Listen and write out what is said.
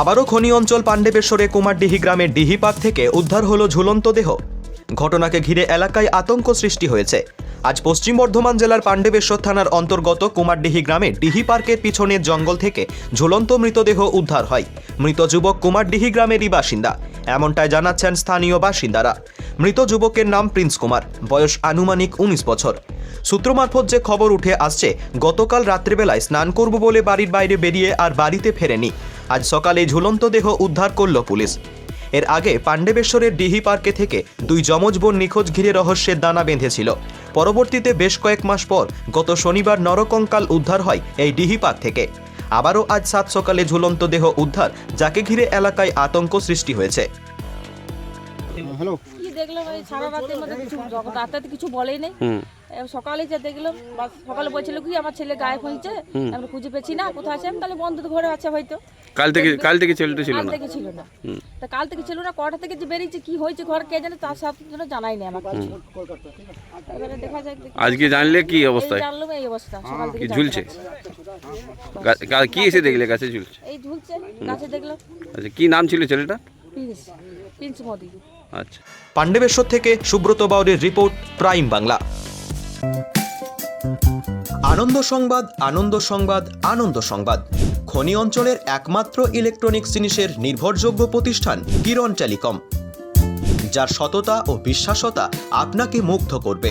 আবারও খনি অঞ্চল পাণ্ডেবেশ্বরে কুমারডিহি গ্রামের ডিহি পার্ক থেকে উদ্ধার হল ঝুলন্ত দেহ। ঘটনাকে ঘিরে এলাকায় আতঙ্ক সৃষ্টি হয়েছে। আজ পশ্চিম বর্ধমান জেলার পাণ্ডেবেশ্বর থানার অন্তর্গত কুমারডিহি গ্রামে ডিহি পার্কের পিছনের জঙ্গল থেকে ঝুলন্ত মৃতদেহ উদ্ধার হয়। মৃত যুবক কুমারডিহি গ্রামেরই বাসিন্দা। এমনটাই জানাচ্ছেন স্থানীয় বাসিন্দারা। মৃত যুবকের নাম প্রিন্স কুমার, বয়স আনুমানিক উনিশ বছর। সূত্র মারফত যে খবর উঠে আসছে, গতকাল রাত্রিবেলায় স্নান করব বলে বাড়ির বাইরে বেরিয়ে আর বাড়িতে ফেরেনি। আজ সকালে ঝুলন্ত দেহ উদ্ধার করল পুলিশ। এর আগে পাণ্ডবেশ্বরের ডিহি পার্কে থেকে দুই যমজ বোন নিখোঁজ ঘিরে রহস্যের দানা বেঁধেছিল। পরবর্তীতে বেশ কয়েক মাস পর গত শনিবার নরকঙ্কাল উদ্ধার হয় এই ডিহি পার্ক থেকে। আবারও আজ সাত সকালে ঝুলন্ত দেহ উদ্ধার, যাকে ঘিরে এলাকায় আতঙ্ক সৃষ্টি হয়েছে। হ্যালো কি দেখলাম এই সারা রাতের মধ্যে কিছু রাতে কিছু বলেই নেই। সকালে যে দেখলাম সকালে বলছিল কি আমার ছেলে গায়ে হয়েছে আমরা খুঁজে পেয়েছি না কোথায় আছে তাহলে বন্ধু ঘরে আছে হয়তো। কাল থেকে কাল থেকে ছেলেটা ছিল না। ছিল না। তা কাল থেকে ছিল না কটা থেকে যে বেরিয়েছে কি হয়েছে ঘর কে জানে তার সাথে জানাই নেই আমাকে। এবারে দেখা যাক আজকে জানলে কি এই অবস্থায়? জানলাম এই অবস্থা সকাল থেকে ঝুলছে? কি এসে দেখলে গাছে ঝুলছে? এই ঝুলছে গাছে দেখলাম। আচ্ছা কি নাম ছিল ছেলেটা পিস পিঞ্চ মোদি। আচ্ছা। পাণ্ডবেশ্বর থেকে সুব্রত বাউরের রিপোর্ট প্রাইম বাংলা। আনন্দ সংবাদ আনন্দ সংবাদ আনন্দ সংবাদ। খনি অঞ্চলের একমাত্র ইলেকট্রনিক্স জিনিসের নির্ভরযোগ্য প্রতিষ্ঠান কিরণ টেলিকম, যার সততা ও বিশ্বাসতা আপনাকে মুগ্ধ করবে।